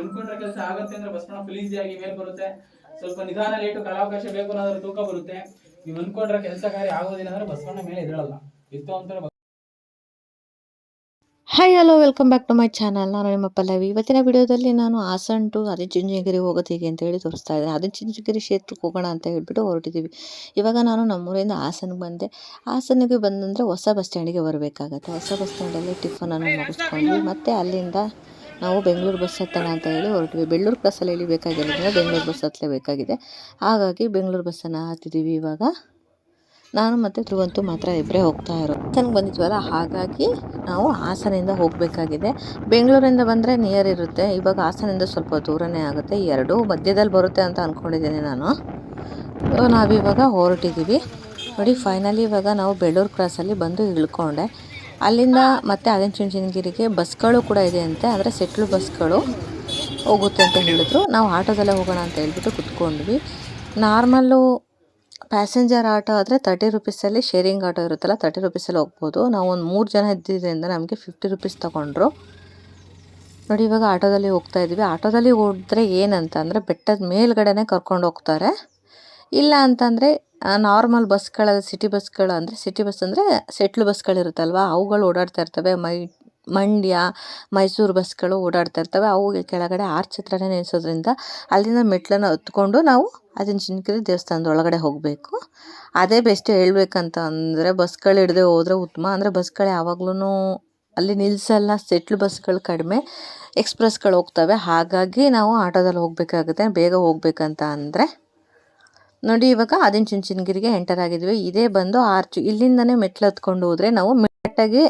ಅನ್ಕೊಂಡ್ರೆ ಕೆಲಸ ಆಗುತ್ತೆ ಅಂದ್ರೆ ಬಸ್ ಫುಲ್ ಈಸಿಯಾಗಿ ಮೇಲೆ ಬರುತ್ತೆ. ಸ್ವಲ್ಪ ನಿಧಾನ ಲೇಟು ಕಾಲಾವಕಾಶ ಬೇಕು ಅನ್ನೋದ್ರ ತೂಕ ಬರುತ್ತೆ. ನೀವು ಅನ್ಕೊಂಡ್ರೆ ಕೆಲಸ ಕಾರ್ಯ ಆಗೋದಿಲ್ಲ ಅಂದ್ರೆ ಬಸವಣ್ಣ ಮೇಲೆ ಇದ್ರಲ್ಲ ಇತ್ತು ಅಂತಾರೆ hi hello welcome back to my channel ನಾನು ನಿಮ್ಮ ಪಲ್ಲವಿ. ಇವತ್ತಿನ ವಿಡಿಯೋದಲ್ಲಿ ನಾನು ಹಾಸನ್ ಟು ಆದಿಚುಂಚನಗಿರಿ ಹೋಗೋದು ಹೇಗೆ ಅಂತ ಹೇಳಿ ತೋರಿಸ್ತಾ ಇದ್ದೀನಿ. ಆದಿಚುಂಚನಗಿರಿ ಕ್ಷೇತ್ರಕ್ಕೆ ಹೋಗೋಣ ಅಂತ ಹೇಳಿಬಿಟ್ಟು ಹೊರಟಿದ್ದೀವಿ. ಇವಾಗ ನಾನು ನಮ್ಮೂರಿಂದ ಹಾಸನ್ಗೆ ಬಂದೆ. ಹಾಸನಿಗೆ ಬಂದಂದರೆ ಹೊಸ ಬಸ್ ಸ್ಟ್ಯಾಂಡಿಗೆ ಬರಬೇಕಾಗತ್ತೆ. ಹೊಸ ಬಸ್ ಸ್ಟ್ಯಾಂಡಲ್ಲಿ ಟಿಫನನ್ನು ಮುಗಿಸ್ಕೊಂಡ್ವಿ ಮತ್ತು ಅಲ್ಲಿಂದ ನಾವು ಬೆಂಗಳೂರು ಬಸ್ ಹತ್ತೋಣ ಅಂತ ಹೇಳಿ ಹೊರಟಿವಿ ಬೆಳ್ಳೂರು ಕ್ರಾಸಲ್ಲಿ ಇಳಿಬೇಕಾಗಿರೋದ್ರಿಂದ ಬೆಂಗಳೂರು ಬಸ್ ಹತ್ತಲೇಬೇಕಾಗಿದೆ ಹಾಗಾಗಿ ಬೆಂಗಳೂರು ಬಸ್ಸನ್ನು ಹತ್ತಿದ್ದೀವಿ ಇವಾಗ. ನಾನು ಮತ್ತು ಧ್ರುವಂತು ಮಾತ್ರ ಇಬ್ಬರೇ ಹೋಗ್ತಾ ಇರೋ ಹಾಸನ್ಗೆ ಬಂದಿದ್ವಲ್ಲ, ಹಾಗಾಗಿ ನಾವು ಹಾಸನಿಂದ ಹೋಗಬೇಕಾಗಿದೆ. ಬೆಂಗಳೂರಿಂದ ಬಂದರೆ ನಿಯರ್ ಇರುತ್ತೆ. ಇವಾಗ ಹಾಸನಿಂದ ಸ್ವಲ್ಪ ದೂರನೇ ಆಗುತ್ತೆ. ಎರಡೂ ಮಧ್ಯದಲ್ಲಿ ಬರುತ್ತೆ ಅಂತ ಅಂದ್ಕೊಂಡಿದ್ದೀನಿ ನಾನು. ನಾವಿವಾಗ ಹೊರಟಿದ್ದೀವಿ. ನೋಡಿ ಫೈನಲಿ ಇವಾಗ ನಾವು ಬೆಳ್ಳೂರು ಕ್ರಾಸಲ್ಲಿ ಬಂದು ಇಳ್ಕೊಂಡೆ. ಅಲ್ಲಿಂದ ಮತ್ತೆ ಆದಿಚುಂಚನಗಿರಿಗೆ ಬಸ್ಗಳು ಕೂಡ ಇದೆ ಅಂತೆ. ಆದರೆ ಸೆಟ್ಲು ಬಸ್ಗಳು ಹೋಗುತ್ತೆ ಅಂತ ಹೇಳಿದ್ರು. ನಾವು ಆಟೋದಲ್ಲೇ ಹೋಗೋಣ ಅಂತ ಹೇಳ್ಬಿಟ್ಟು ಕುತ್ಕೊಂಡ್ವಿ. ನಾರ್ಮಲ್ಲು ಪ್ಯಾಸೆಂಜರ್ ಆಟೋ ಆದರೆ ತರ್ಟಿ ರುಪೀಸಲ್ಲಿ ಶೇರಿಂಗ್ ಆಟೋ ಇರುತ್ತಲ್ಲ ತರ್ಟಿ ರುಪೀಸಲ್ಲಿ ಹೋಗ್ಬೋದು. ನಾವು ಒಂದು ಮೂರು ಜನ ಇದ್ದಿದ್ದರಿಂದ ನಮಗೆ ಫಿಫ್ಟಿ ರುಪೀಸ್ ತೊಗೊಂಡ್ರು. ನೋಡಿ, ಇವಾಗ ಆಟೋದಲ್ಲಿ ಹೋಗ್ತಾ ಇದ್ವಿ. ಆಟೋದಲ್ಲಿ ಹೋದರೆ ಏನಂತ ಅಂದರೆ ಬೆಟ್ಟದ ಮೇಲ್ಗಡೆನೇ ಕರ್ಕೊಂಡು ಹೋಗ್ತಾರೆ. ಇಲ್ಲ ಅಂತಂದರೆ ನಾರ್ಮಲ್ ಬಸ್ಗಳ ಸಿಟಿ ಬಸ್ಗಳು ಅಂದರೆ ಸಿಟಿ ಬಸ್ ಅಂದರೆ ಸೆಟ್ಲ್ ಬಸ್ಗಳಿರುತ್ತಲ್ವ ಅವುಗಳು ಓಡಾಡ್ತಾ ಇರ್ತವೆ. ಮೈ ಮಂಡ್ಯ, ಮೈಸೂರು ಬಸ್ಗಳು ಓಡಾಡ್ತಾ ಇರ್ತವೆ. ಅವು ಕೆಳಗಡೆ ಆರ್ಚ್ ಹತ್ರನೇ ನಿಲ್ಲಿಸೋದ್ರಿಂದ ಅಲ್ಲಿಂದ ಮೆಟ್ಲನ್ನು ಹತ್ಕೊಂಡು ನಾವು ಆದಿಚುಂಚನಗಿರಿ ದೇವಸ್ಥಾನದ ಒಳಗಡೆ ಹೋಗಬೇಕು. ಅದೇ ಬೆಸ್ಟ್ ಹೇಳ್ಬೇಕಂತ ಅಂದರೆ ಬಸ್ಗಳು ಹಿಡ್ದೆ ಹೋದರೆ ಉತ್ತಮ. ಅಂದರೆ ಬಸ್ಗಳು ಯಾವಾಗ್ಲೂ ಅಲ್ಲಿ ನಿಲ್ಲಿಸಲ್ಲ ಸೆಟ್ಲ್ ಬಸ್ಗಳು ಕಡಿಮೆ ಎಕ್ಸ್ಪ್ರೆಸ್ಗಳು ಹೋಗ್ತವೆ. ಹಾಗಾಗಿ ನಾವು ಆಟೋದಲ್ಲಿ ಹೋಗಬೇಕಾಗುತ್ತೆ. ಬೇಗ ಹೋಗಬೇಕಂತ ಅಂದರೆ. ನೋಡಿ, ಇವಾಗ ಆದಿಚುಂಚನಗಿರಿಗೆ ಎಂಟರ್ ಆಗಿದ್ವಿ. ಇದೇ ಬಂದು ಆರ್ಚ್ ಇಲ್ಲಿಂದನೇ ಮೆಟ್ಲು ಹತ್ಕೊಂಡು ಹೋದರೆ ನಾವು ಮೆಟ್ಟಾಗಿ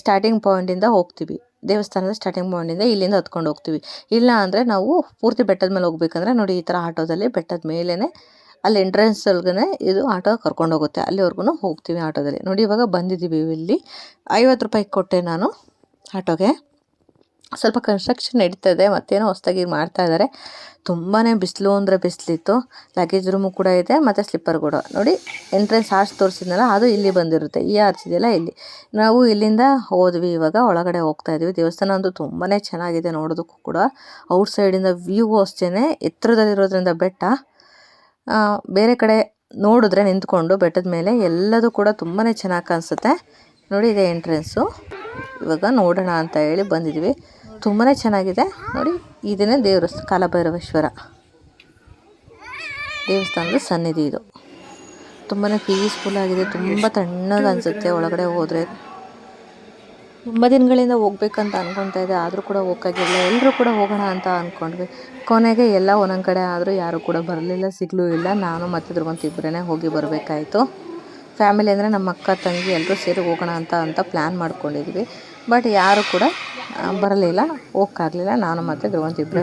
ಸ್ಟಾರ್ಟಿಂಗ್ ಪಾಯಿಂಟಿಂದ ಹೋಗ್ತೀವಿ. ದೇವಸ್ಥಾನದ ಸ್ಟಾರ್ಟಿಂಗ್ ಪಾಯಿಂಟಿಂದ ಇಲ್ಲಿಂದ ಹತ್ಕೊಂಡು ಹೋಗ್ತೀವಿ. ಇಲ್ಲ ಅಂದರೆ ನಾವು ಪೂರ್ತಿ ಬೆಟ್ಟದ ಮೇಲೆ ಹೋಗ್ಬೇಕಂದ್ರೆ ನೋಡಿ ಈ ಥರ ಆಟೋದಲ್ಲಿ ಬೆಟ್ಟದ ಮೇಲೇ ಅಲ್ಲಿ ಎಂಟ್ರೆನ್ಸ್ ಒಳಗೇ ಇದು ಆಟೋ ಕರ್ಕೊಂಡು ಹೋಗುತ್ತೆ. ಅಲ್ಲಿವರೆಗೂ ಹೋಗ್ತೀವಿ ಆಟೋದಲ್ಲಿ. ನೋಡಿ ಇವಾಗ ಬಂದಿದ್ದೀವಿ ಇಲ್ಲಿ. ಐವತ್ತು ರೂಪಾಯಿ ಕೊಟ್ಟೆ ನಾನು ಆಟೋಗೆ. ಸ್ವಲ್ಪ ಕನ್ಸ್ಟ್ರಕ್ಷನ್ ನಡೀತದೆ, ಮತ್ತೇನೋ ಹೊಸ್ದಾಗಿ ಮಾಡ್ತಾ ಇದ್ದಾರೆ ತುಂಬಾ ಬಿಸಿಲು ಅಂದರೆ ಬಿಸಿಲಿತ್ತು. ಲಗೇಜ್ ರೂಮು ಕೂಡ ಇದೆ, ಮತ್ತು ಸ್ಲಿಪ್ಪರ್ ಕೂಡ. ನೋಡಿ ಎಂಟ್ರೆನ್ಸ್ ಆರ್ಚ್ ತೋರಿಸಿದ್ನಲ್ಲ, ಅದು ಇಲ್ಲಿ ಬಂದಿರುತ್ತೆ. ಈ ಆರ್ಚ್ ಇದೆಯಲ್ಲ ಇಲ್ಲಿ. ನಾವು ಇಲ್ಲಿಂದ ಹೋದ್ವಿ, ಇವಾಗ ಒಳಗಡೆ ಹೋಗ್ತಾ ಇದ್ವಿ. ದೇವಸ್ಥಾನ ಅಂತೂ ತುಂಬಾ ಚೆನ್ನಾಗಿದೆ ನೋಡೋದಕ್ಕೂ ಕೂಡ. ಔಟ್ ಸೈಡಿಂದ ವ್ಯೂ ಅಷ್ಟೇ ಎತ್ತರದಲ್ಲಿರೋದ್ರಿಂದ ಬೆಟ್ಟ. ಬೇರೆ ಕಡೆ ನೋಡಿದ್ರೆ ನಿಂತ್ಕೊಂಡು ಬೆಟ್ಟದ ಮೇಲೆ ಎಲ್ಲದೂ ಕೂಡ ತುಂಬಾ ಚೆನ್ನಾಗಿ ಕಾಣಿಸುತ್ತೆ. ನೋಡಿ, ಇದೆ ಎಂಟ್ರೆನ್ಸು ಇವಾಗ ನೋಡೋಣ ಅಂತ ಹೇಳಿ ಬಂದಿದ್ವಿ. ತುಂಬಾ ಚೆನ್ನಾಗಿದೆ. ನೋಡಿ, ಇದನ್ನೇ ದೇವರು ಕಾಲಭೈರವೇಶ್ವರ ದೇವಸ್ಥಾನದ ಸನ್ನಿಧಿ ಇದು. ತುಂಬಾ ಪೀಸ್ಫುಲ್ ಆಗಿದೆ, ತುಂಬ ತಣ್ಣಗೆ ಅನಿಸುತ್ತೆ ಒಳಗಡೆ ಹೋದರೆ. ತುಂಬ ದಿನಗಳಿಂದ ಹೋಗ್ಬೇಕಂತ ಅನ್ಕೊತಾ ಇದೆ, ಆದರೂ ಕೂಡ ಹೋಗೋಕ್ಕಾಗಿಲ್ಲ ಎಲ್ಲರೂ ಕೂಡ ಹೋಗೋಣ ಅಂತ ಅಂದ್ಕೊಂಡ್ವಿ ಕೊನೆಗೆ ಎಲ್ಲ ಒಂದೊಂದು ಕಡೆ ಆದರೂ ಯಾರೂ ಕೂಡ ಬರಲಿಲ್ಲ, ಸಿಗಲೂ ಇಲ್ಲ. ನಾನು ಮತ್ತೆ ಧ್ರುವಂತ ಇಬ್ಬರೇ ಹೋಗಿ ಬರಬೇಕಾಯಿತು. ಫ್ಯಾಮಿಲಿ ಅಂದರೆ ನಮ್ಮ ಅಕ್ಕ ತಂಗಿ ಎಲ್ಲರೂ ಸೇರಿ ಹೋಗೋಣ ಅಂತ ಅಂತ ಪ್ಲ್ಯಾನ್ ಮಾಡ್ಕೊಂಡಿದ್ವಿ. ಬಟ್ ಯಾರು ಕೂಡ ಬರಲಿಲ್ಲ ಹೋಗೋಕ್ಕಾಗಲಿಲ್ಲ ನಾನು ಮತ್ತು ಧ್ರುವಂತ ಇಬ್ಬರೇ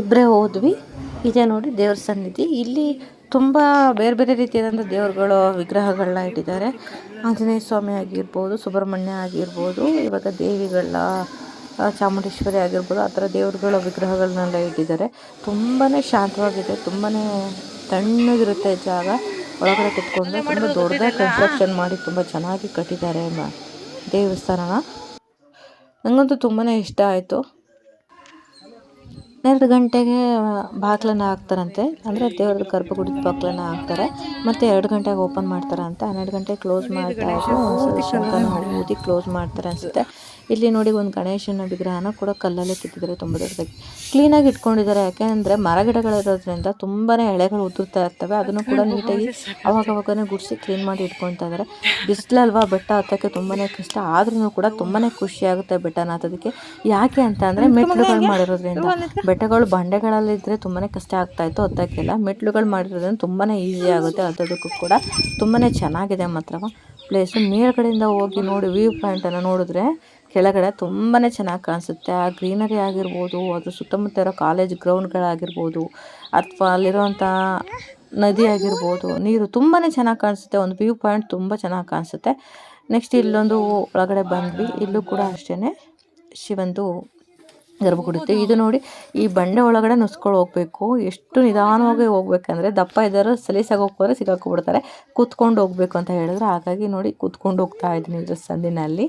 ಇಬ್ಬರೇ ಹೋದ್ವಿ. ಇದೆ ನೋಡಿ ದೇವ್ರ ಸನ್ನಿಧಿ. ಇಲ್ಲಿ ತುಂಬ ಬೇರೆ ಬೇರೆ ರೀತಿಯಾದಂಥ ದೇವರುಗಳು, ವಿಗ್ರಹಗಳನ್ನ ಇಟ್ಟಿದ್ದಾರೆ. ಆಂಜನೇಯ ಸ್ವಾಮಿ ಆಗಿರ್ಬೋದು, ಸುಬ್ರಹ್ಮಣ್ಯ ಆಗಿರ್ಬೋದು, ಇವಾಗ ದೇವಿಗಳ ಚಾಮುಂಡೇಶ್ವರಿ ಆಗಿರ್ಬೋದು, ಆ ಥರ ದೇವರುಗಳ, ವಿಗ್ರಹಗಳನ್ನೆಲ್ಲ ಇಟ್ಟಿದ್ದಾರೆ. ತುಂಬಾ ಶಾಂತವಾಗಿದೆ ತುಂಬಾ ತಣ್ಣಗಿರುತ್ತೆ ಜಾಗ. ಒಳಗಡೆ ಕುತ್ಕೊಂಡು ತುಂಬ ದೊಡ್ಡದಾಗಿ ಕನ್ಸ್ಟ್ರಕ್ಷನ್ ಮಾಡಿ ತುಂಬ ಚೆನ್ನಾಗಿ ಕಟ್ಟಿದ್ದಾರೆ ದೇವಸ್ಥಾನನ? ನನಗಂತೂ ತುಂಬಾ ಇಷ್ಟ ಆಯಿತು. ಎರಡು ಗಂಟೆಗೆ ಬಾಕ್ಲನ್ನ ಹಾಕ್ತಾರಂತೆ. ಅಂದರೆ ದೇವ್ರದ್ದು ಗರ್ಭಗುಡಿದ ಬಾಕ್ಲನ್ನ ಹಾಕ್ತಾರೆ. ಮತ್ತು ಎರಡು ಗಂಟೆಗೆ ಓಪನ್ ಮಾಡ್ತಾರೆ ಅಂತ ಹನ್ನೆರಡು ಗಂಟೆಗೆ ಕ್ಲೋಸ್ ಮಾಡ್ತಾ ಇದ್ರು ಊದಿ ಕ್ಲೋಸ್ ಮಾಡ್ತಾರೆ ಅನಿಸುತ್ತೆ. ಇಲ್ಲಿ ನೋಡಿ ಒಂದು ಗಣೇಶನ ವಿಗ್ರಹನ ಕೂಡ ಕಲ್ಲಲ್ಲೇ ಕೆತ್ತಿದ್ದಾರೆ ತುಂಬ ದೊಡ್ಡದಾಗಿ. ಕ್ಲೀನಾಗಿ ಇಟ್ಕೊಂಡಿದ್ದಾರೆ ಯಾಕೆಂದರೆ ಮರಗಿಡಗಳಿರೋದ್ರಿಂದ ತುಂಬಾ ಎಳೆಗಳು ಉದುರ್ತಾ ಇರ್ತವೆ ಅದನ್ನು ಕೂಡ ನೀಟಾಗಿ ಅವಾಗ ಅವಾಗನೇ ಗುಡಿಸಿ ಕ್ಲೀನ್ ಮಾಡಿ ಇಟ್ಕೊತಾ ಇದ್ದಾರೆ. ಬಿಸಿಲಲ್ವಾ ಬೆಟ್ಟ ಹತ್ತೋಕ್ಕೆ ತುಂಬಾ ಕಷ್ಟ ಆದ್ರೂ ಕೂಡ ತುಂಬಾ ಖುಷಿ ಆಗುತ್ತೆ ಬೆಟ್ಟನ ಹತ್ತೋದಕ್ಕೆ ಯಾಕೆ ಅಂತ ಅಂದರೆ ಮೆಟ್ಲುಗಳು ಮಾಡಿರೋದ್ರಿಂದ ಬೆಟ್ಟಗಳು ಬಂಡೆಗಳಲ್ಲಿದ್ದರೆ ತುಂಬಾ ಕಷ್ಟ ಆಗ್ತಾ ಇತ್ತು ಹತ್ತೋಕ್ಕೆಲ್ಲ. ಮೆಟ್ಲುಗಳು ಮಾಡಿರೋದ್ರಿಂದ ತುಂಬಾ ಈಸಿ ಆಗುತ್ತೆ ಹತ್ತೋದಕ್ಕೂ ಕೂಡ ತುಂಬಾ ಚೆನ್ನಾಗಿದೆ ಮಾತ್ರ ಪ್ಲೇಸು ಮೇಲ್ಗಡೆಯಿಂದ ಹೋಗಿ ನೋಡಿ ವ್ಯೂ ಪಾಯಿಂಟನ್ನು ನೋಡಿದ್ರೆ ಕೆಳಗಡೆ ತುಂಬಾ ಚೆನ್ನಾಗಿ ಕಾಣಿಸುತ್ತೆ. ಆ ಗ್ರೀನರಿ ಆಗಿರ್ಬೋದು ಅದ್ರ ಸುತ್ತಮುತ್ತ ಇರೋ ಕಾಲೇಜ್ ಗ್ರೌಂಡ್ಗಳಾಗಿರ್ಬೋದು ಅಥವಾ ಅಲ್ಲಿರೋಂಥ ನದಿ ಆಗಿರ್ಬೋದು, ನೀರು ತುಂಬಾ ಚೆನ್ನಾಗಿ ಕಾಣಿಸುತ್ತೆ. ಒಂದು ವ್ಯೂ ಪಾಯಿಂಟ್ ತುಂಬ ಚೆನ್ನಾಗಿ ಕಾಣಿಸುತ್ತೆ. ನೆಕ್ಸ್ಟ್ ಇಲ್ಲೊಂದು ಒಳಗಡೆ ಬಂದ್ವಿ. ಇಲ್ಲೂ ಕೂಡ ಅಷ್ಟೇ ಶಿವಂದು ಗರ್ಭಗುಡಿ ಇದು ನೋಡಿ ಈ ಬಂಡೆ ಒಳಗಡೆ ನುಸ್ಕೊಂಡು ಹೋಗ್ಬೇಕು. ಎಷ್ಟು ನಿಧಾನವಾಗಿ ಹೋಗ್ಬೇಕಂದ್ರೆ ದಪ್ಪ ಇದ್ದಾರೆ ಸಲೀಸಾಗಿ ಹೋಗ್ಬೋದ್ರೆ ಸಿಗಾಕೊಂಡ್ಬಿಡ್ತಾರೆ ಕೂತ್ಕೊಂಡು ಹೋಗ್ಬೇಕು ಅಂತ ಹೇಳಿದ್ರು. ಹಾಗಾಗಿ ನೋಡಿ ಕೂತ್ಕೊಂಡು ಹೋಗ್ತಾ ಇದ್ದೀನಿ ಇದ್ರ ಸಂದಿನಲ್ಲಿ.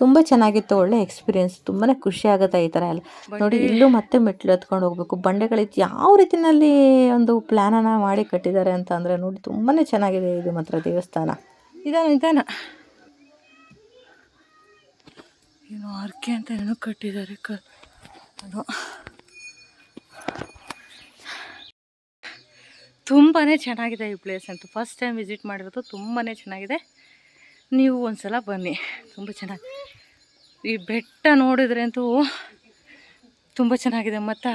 ತುಂಬ ಚೆನ್ನಾಗಿತ್ತು ಒಳ್ಳೆ ಎಕ್ಸ್ಪೀರಿಯೆನ್ಸ್. ತುಂಬಾ ಖುಷಿ ಆಗುತ್ತೆ ಈ ಥರ ಎಲ್ಲ. ನೋಡಿ ಇಲ್ಲೂ ಮತ್ತೆ ಮೆಟ್ಲು ಹತ್ಕೊಂಡು ಹೋಗ್ಬೇಕು. ಬಂಡೆಗಳಿತ್ತು ಯಾವ ರೀತಿಯಲ್ಲಿ ಒಂದು ಪ್ಲ್ಯಾನನ್ನು ಮಾಡಿ ಕಟ್ಟಿದ್ದಾರೆ ಅಂತ ಅಂದರೆ ನೋಡಿ ತುಂಬಾ ಚೆನ್ನಾಗಿದೆ ಇದು ಮಾತ್ರ ದೇವಸ್ಥಾನ. ನಿಧಾನ ನಿಧಾನ ಏನು ಅರ್ಕೆ ಅಂತ ಏನೋ ಕಟ್ಟಿದ್ದಾರೆ ಕ ಅದು. ತುಂಬಾ ಚೆನ್ನಾಗಿದೆ ಈ ಪ್ಲೇಸ್ ಅಂತೂ. ಫಸ್ಟ್ ಟೈಮ್ ವಿಸಿಟ್ ಮಾಡಿರೋದು ತುಂಬಾ ಚೆನ್ನಾಗಿದೆ. ನೀವು ಒಂದ್ಸಲ ಬನ್ನಿ. ತುಂಬ ಚೆನ್ನಾಗಿ ಈ ಬೆಟ್ಟ ನೋಡಿದ್ರೆ ಅಂತೂ ತುಂಬ ಚೆನ್ನಾಗಿದೆ. ಮತ್ತು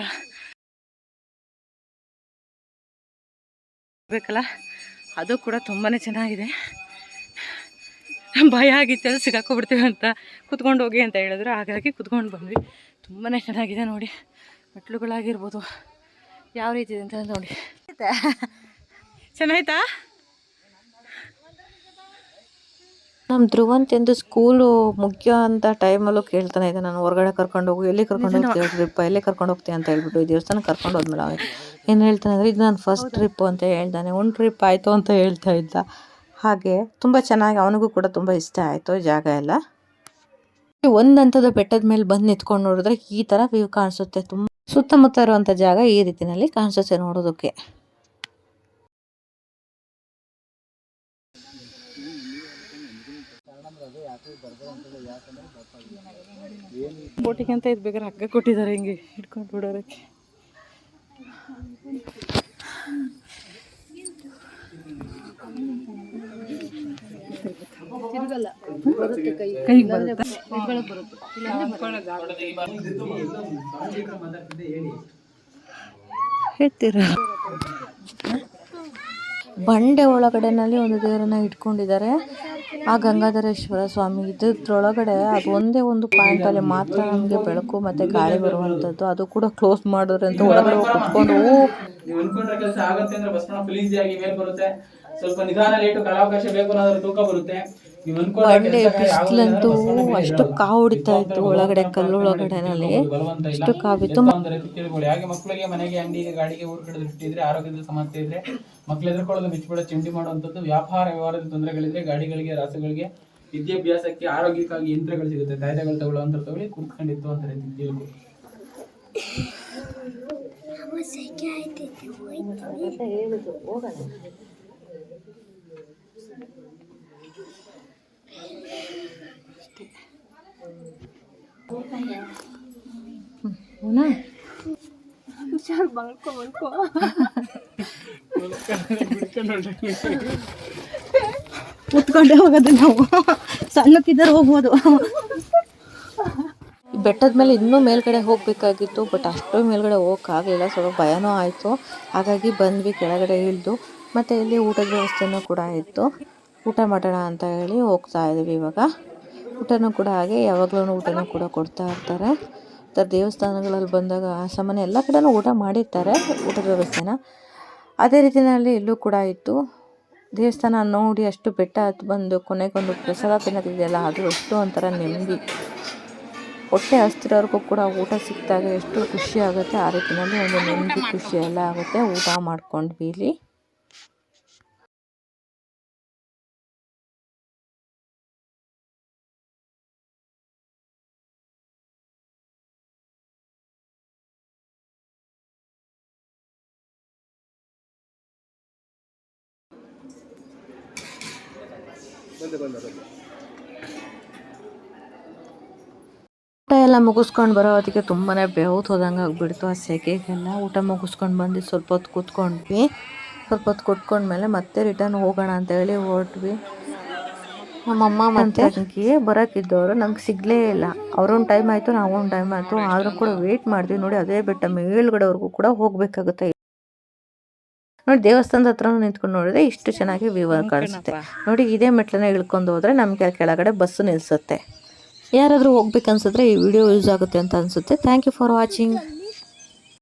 ಬೇಕಲ್ಲ ಅದು ಕೂಡ ತುಂಬಾ ಚೆನ್ನಾಗಿದೆ. ಭಯ ಆಗಿತ್ತು ಅದು ಸಿಗಾಕೊಬಿಡ್ತೀವಿ ಅಂತ ಕುತ್ಕೊಂಡು ಹೋಗಿ ಅಂತ ಹೇಳಿದ್ರು. ಹಾಗಾಗಿ ಕುತ್ಕೊಂಡು ಬಂದ್ವಿ. ತುಂಬಾ ಚೆನ್ನಾಗಿದೆ ನೋಡಿ. ಮೆಟ್ಲುಗಳಾಗಿರ್ಬೋದು ಯಾವ ರೀತಿ ಇದೆ ಅಂತ ನೋಡಿ. ಚೆನ್ನಾಯ್ತಾ? ನಮ್ಮ ಧ್ರುವಂತೆಂದು ಸ್ಕೂಲು ಮುಖ್ಯ ಅಂತ ಟೈಮಲ್ಲೂ ಕೇಳ್ತಾನೆ ಇದೆ. ನಾನು ಹೊರಗಡೆ ಕರ್ಕೊಂಡು ಹೋಗು ಎಲ್ಲಿ ಕರ್ಕೊಂಡು ಹೋಗ್ತೀವಿ ಟ್ರಿಪ್ ಎಲ್ಲೇ ಕರ್ಕೊಂಡು ಹೋಗ್ತೀವಿ ಅಂತ ಹೇಳ್ಬಿಟ್ಟು ಈ ದೇವಸ್ಥಾನ ಕರ್ಕೊಂಡು ಹೋದ್ಮೇಲೆ ಏನು ಹೇಳ್ತಾನೆ ಅಂದರೆ ಇದು ನಾನು ಫಸ್ಟ್ ಟ್ರಿಪ್ಪು ಅಂತ ಹೇಳ್ತಾನೆ. ಒಂದು ಟ್ರಿಪ್ ಆಯಿತು ಅಂತ ಹೇಳ್ತಾ ಇದ್ದ. ಹಾಗೆ ತುಂಬ ಚೆನ್ನಾಗಿ ಅವನಿಗೂ ಕೂಡ ತುಂಬ ಇಷ್ಟ ಆಯಿತು ಜಾಗ ಎಲ್ಲ. ಒಂದು ಹಂತದ ಬೆಟ್ಟದ ಮೇಲೆ ಬಂದು ನಿಂತ್ಕೊಂಡು ನೋಡಿದ್ರೆ ಈ ಥರ ವ್ಯೂ ಕಾಣಿಸುತ್ತೆ. ತುಂಬ ಸುತ್ತಮುತ್ತ ಇರುವಂಥ ಜಾಗ ಈ ರೀತಿಯಲ್ಲಿ ಕಾಣಿಸುತ್ತೆ ನೋಡೋದಕ್ಕೆ. ಬೋಟಿಗೆ ಅಂತ ಇದು ಬೇಕಾದ್ರೆ ಹಗ್ಗ ಕೊಟ್ಟಿದ್ದಾರೆ ಹಿಂಗೆ ಹಿಡ್ಕೊಂಡು ಬಿಡೋರಕ್ಕೆ ಕೈಗೆ ಬರುತ್ತೆ ಹೇಳ್ತೀರ? ಬಂಡೆ ಒಳಗಡೆನಲ್ಲಿ ಒಂದು ದೇವರನ್ನ ಇಟ್ಕೊಂಡಿದ್ದಾರೆ. ಆ ಗಂಗಾಧರೇಶ್ವರ ಸ್ವಾಮಿ. ಇದ್ರೊಳಗಡೆ ಅದು ಒಂದೇ ಒಂದು ಪಾಯಿಂಟ್ ಅಲ್ಲಿ ಮಾತ್ರ ನಮಗೆ ಬೆಳಕು ಮತ್ತೆ ಗಾಳಿ ಬರುವಂತದ್ದು ಅದು ಕೂಡ ಕ್ಲೋಸ್ ಮಾಡಿದ್ರೆ ಅಂತ ಒಳಗಡೆ ಕುತ್ಕೊಂಡು ನೀವು ಅನ್ಕೊಂಡ್ರೆ ಕೆಲಸ ಆಗುತ್ತೆ ಅಂದ್ರೆ ಬಸವಣ್ಣ ಫುಲ್ ಆಗಿ ಮೇಲ್ ಬರುತ್ತೆ. ಸ್ವಲ್ಪ ನಿಧಾನ ಲೇಟು ಕಾಲಾವಕಾಶ ಬೇಕು ಅನ್ನೋದ್ರ ತೂಕ ಬರುತ್ತೆ. ನೀವು ಅನ್ಕೊಂಡ್ರೆ ಬಂಡೆ ಬಿಸಿಲಂತೂ ಅಷ್ಟು. ಕಾವು ಹೊಡಿತಾ ಇತ್ತು ಒಳಗಡೆ ಕಲ್ಲೊಳಗಡೆನಲ್ಲಿ. ಅಷ್ಟು ಕಾವಿತ್ತು ತಿಳ್ಕೊಳ್ಳಿ. ಹಾಗೆ ಮಕ್ಕಳಿಗೆ ಮನೆಗೆ ಅಂಗಡಿಗೆ ಗಾಡಿಗೆ ಊರ್ ಕಡೆ ಇಟ್ಟಿದ್ರೆ ಆರೋಗ್ಯದ ಸಮಸ್ಯೆ ಇದ್ರೆ ಮಕ್ಳು ಎದುರ್ಕೊಳ್ಳೋದು ಮಿಚ್ಚಿಬಿಡ ಚಿಂಡಿ ಮಾಡುವಂಥದ್ದು ವ್ಯಾಪಾರ ವ್ಯವಹಾರದ ತೊಂದರೆಗಳಿದ್ರೆ ಗಾಡಿಗಳಿಗೆ ರಾಸುಗಳಿಗೆ ವಿದ್ಯಾಭ್ಯಾಸಕ್ಕೆ ಆರೋಗ್ಯಕ್ಕಾಗಿ ಯಂತ್ರಗಳು ಸಿಗುತ್ತೆ. ಕಾಯ್ದೆಗಳು ತಗೊಳ್ಳುವಂತ ತಗೊಳ್ಳಿ ಕುತ್ಕೊಂಡಿತ್ತು ಅಂತ ರೀತಿ ತಿಳ್ಕೊಳ್ಳಿ. ಮುತ್ಕೊಂಡೇ ಹೋಗೋದು ನಾವು. ಸಣ್ಣಕ್ಕಿದ್ದಾರೆ ಹೋಗ್ಬೋದು. ಈ ಬೆಟ್ಟದ ಮೇಲೆ ಇನ್ನೂ ಮೇಲ್ಗಡೆ ಹೋಗಬೇಕಾಗಿತ್ತು ಬಟ್ ಅಷ್ಟು ಮೇಲ್ಗಡೆ ಹೋಗೋಕ್ಕಾಗಲಿಲ್ಲ. ಸ್ವಲ್ಪ ಭಯನೂ ಆಯಿತು. ಹಾಗಾಗಿ ಬಂದ್ವಿ ಕೆಳಗಡೆ ಇಳಿದು ಮತ್ತು ಇಲ್ಲಿ ಊಟದ ವ್ಯವಸ್ಥೆನೂ ಕೂಡ ಇತ್ತು. ಊಟ ಮಾಡೋಣ ಅಂತ ಹೇಳಿ ಹೋಗ್ತಾ ಇದ್ದೀವಿ ಇವಾಗ. ಊಟನೂ ಕೂಡ ಹಾಗೆ, ಯಾವಾಗಲೂ ಊಟನೂ ಕೂಡ ಕೊಡ್ತಾ ಇರ್ತಾರೆ. ಥರ ದೇವಸ್ಥಾನಗಳಲ್ಲಿ ಬಂದಾಗ ಸಾಮಾನ್ಯ ಎಲ್ಲ ಕಡೆನೂ ಊಟ ಮಾಡಿರ್ತಾರೆ, ಊಟದ ವ್ಯವಸ್ಥೆನ. ಅದೇ ರೀತಿಯಲ್ಲಿ ಇಲ್ಲೂ ಕೂಡ ಇತ್ತು. ದೇವಸ್ಥಾನ ನೋಡಿ ಅಷ್ಟು ಬೆಟ್ಟ ಹತ್ತು ಬಂದು ಕೊನೆಗೊಂದು ಪ್ರಸಾದ ತಿನ್ನೋದಿದೆಯಲ್ಲ ಅದು ಅಷ್ಟು ಒಂಥರ ನೆಮ್ಮದಿ. ಹೊಟ್ಟೆ ಹಸ್ತಿರೋರ್ಗೂ ಕೂಡ ಊಟ ಸಿಕ್ಕಿದಾಗ ಎಷ್ಟು ಖುಷಿ ಆಗುತ್ತೆ, ಆ ರೀತಿಯಲ್ಲಿ ಒಂದು ನೆಮ್ಮದಿ, ಖುಷಿ ಎಲ್ಲ ಆಗುತ್ತೆ, ಊಟ ಮಾಡ್ಕೊಂಡ್ವಿ ಇಲ್ಲಿ. ಊಟ ಎಲ್ಲ ಮುಗಿಸ್ಕೊಂಡು ಬರೋ ಹೊತ್ತಿಗೆ ತುಂಬಾ ಬೆವ್ತು ಹೋದಂಗೆ ಆಗಿಬಿಡ್ತು ಆ ಸೆಕೆಗೆಲ್ಲ. ಊಟ ಮುಗಿಸ್ಕೊಂಡು ಬಂದು ಸ್ವಲ್ಪ ಹೊತ್ತು ಕೂತ್ಕೊಂಡ್ವಿ. ಸ್ವಲ್ಪ ಹೊತ್ತು ಕೂತ್ಕೊಂಡ್ಮೇಲೆ ಮತ್ತೆ ರಿಟರ್ನ್ ಹೋಗೋಣ ಅಂತ ಹೇಳಿ ಹೊರಟ್ವಿ. ನಮ್ಮಮ್ಮ ಮತ್ತೆ ಅಂಕಿ ಬರೋಕ್ಕಿದ್ದವರು. ನಂಗೆ ಸಿಗಲೇ ಇಲ್ಲ. ಅವ್ರೊಂದು ಟೈಮ್ ಆಯಿತು, ನಾವೊಂದು ಟೈಮ್ ಆಯಿತು. ಆದರೂ ಕೂಡ ವೆಯ್ಟ್ ಮಾಡಿದ್ವಿ ನೋಡಿ, ಅದೇ ಬೆಟ್ಟ ಮೇಲ್ಗಡೆವರೆಗೂ ಕೂಡ ಹೋಗಬೇಕಾಗುತ್ತೆ. ನೋಡಿ ದೇವಸ್ಥಾನದ ಹತ್ರ ನಿಂತ್ಕೊಂಡು ನೋಡಿದ್ರೆ ಇಷ್ಟು ಚೆನ್ನಾಗಿ ವ್ಯೂ ಕಾಣಿಸುತ್ತೆ. ನೋಡಿ ಇದೇ ಮೆಟ್ಲನ್ನ ಇಳ್ಕೊಂಡು ಹೋದ್ರೆ ನಮಗೆ ಕೆಳಗಡೆ ಬಸ್ಸು ನಿಲ್ಲಿಸುತ್ತೆ ಯಾರಾದರೂ ಹೋಗ್ಬೇಕನ್ಸಿದ್ರೆ ಈ ವಿಡಿಯೋ ಯೂಸ್ ಆಗುತ್ತೆ ಅಂತ ಅನಿಸುತ್ತೆ. Thank you for watching